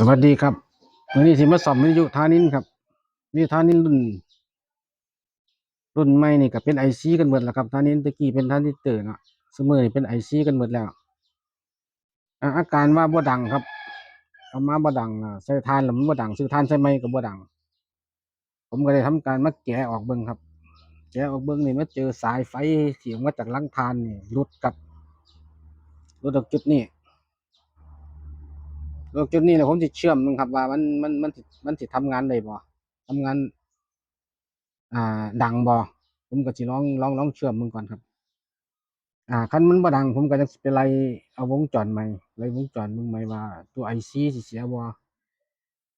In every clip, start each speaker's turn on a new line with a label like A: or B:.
A: สวัสดีครับวันนี้สิมาสอบวิทยุทานินครับวิทยุทานินรุ่น รุ่นใหม่นี่ก็เป็นไอซีกันหมดแล้วครับทานินตะกี้เป็นทานิเตอร์เนาะสมือนี่เป็นไอซีกันหมดแล้วอาการว่าบ่ดังครับเอามาบ่ดังใส่ทานแล้วมันบ่ดังซื้อทานใส่ไม้ก็บ่ดัง ผมก็ได้ทำการมาแกะออกเบิ่งครับ แกะออกเบิ่งนี่มาเจอสายไฟที่ออกมาจากลังทานนี่หลุดกับหลุดจากจุดนี้ โลกจุดนี้เนี่ยผมจะเชื่อมมึงครับว่ามันมันมันมันสิทำงานได้บ่ทำงาน อ่า ดังบ่ผมก็สิลองลองลองเชื่อมมึงก่อนครับ อ่าคันมันบ่ดัง ผมก็จะไปไล่เอาวงจรใหม่ไล่วงจรมึงใหม่ว่า ตัว IC สิเสียบ่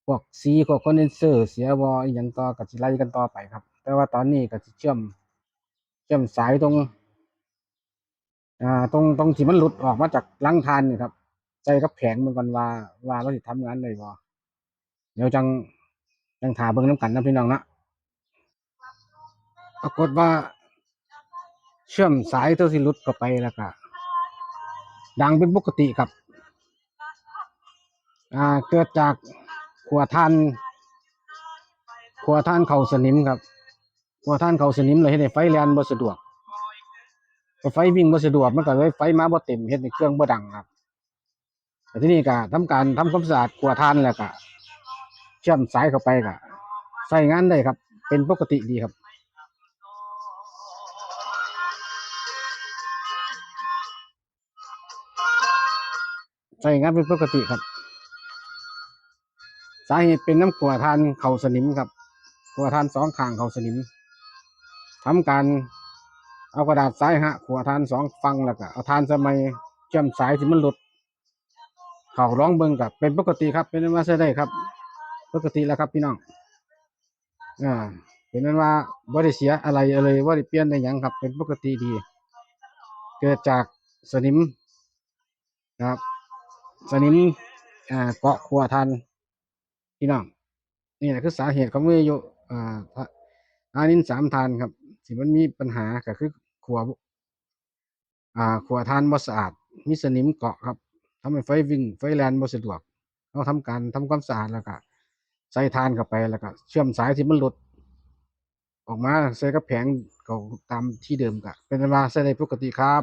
A: พวก C พวกคอนเดนเซอร์เสียบ่อีหยังต่อก็สิไล่กันต่อไปครับ แต่ว่าตอนนี้ก็สิเชื่อม เชื่อมสายตรง อ่า ตรงตรงที่มันหลุดออกมาจากลังทานนี่ครับ ใส่กับแผงมันก่อนว่าว่าเราสิทำงานได้บ่เดี๋ยวจังจังถาเบิ่งน้ำกันนะพี่น้องนะปรากฏว่า เชื่อมสายตัวสิลุดเข้าไปแล้วก็ดังเป็นปกติครับ อ่าเกิดจากขัวท่านขัวท่านเข้าสนิมครับขัวท่านเข้าสนิมเลยเฮ็ดให้ไฟแลนบ่สะดวกไฟวิ่งบ่สะดวกมันก็เลยไฟมาบ่เต็มเฮ็ดให้เครื่องบ่ดังครับ ที่นี่ก็ทำการทำความสะอาดกลัวทานแล้วก็เชื่อมสายเข้าไปก็ใช้งานได้ครับ เป็นปกติดีครับใช้งานเป็นปกติครับ สาเหตุเป็นน้ำกลัวทานเข่าสนิมครับกลัวทานสองข้างเข่าสนิมทำการเอากระดาษสายฮะขัวทานสองฟังแล้วก็เอาทานสมัยเชื่อมสายที่มันหลุด เขาร้องเบิ่งกับเป็นปกติครับ เป็นว่าใช้ได้ครับ ปกติแล้วครับพี่น้องอ่าเป็นนั้นว่าบ่ได้เสียอะไรเลยบ่ได้เปลี่ยนได้หยังครับ เป็นปกติดี เกิดจากสนิมนะครับ สนิมอ่าเกาะขัวทันพี่น้องนี่แหละคือสาเหตุของวิทยุอ่าอานินสามทานครับที่มันมีปัญหาก็คือขัวอ่าขัวทานบ่สะอาด มีสนิมเกาะครับ ทำให้ไฟวิ่งไฟแลนบ่สะดวกเราทำการทำความสะอาดแล้วก็ใส่ทานเข้าไปแล้วก็เชื่อมสายที่มันหลุด ออกมาใส่กระแผงเก่าตามที่เดิมก็เป็นเว่าใส่ได้ปกติครับ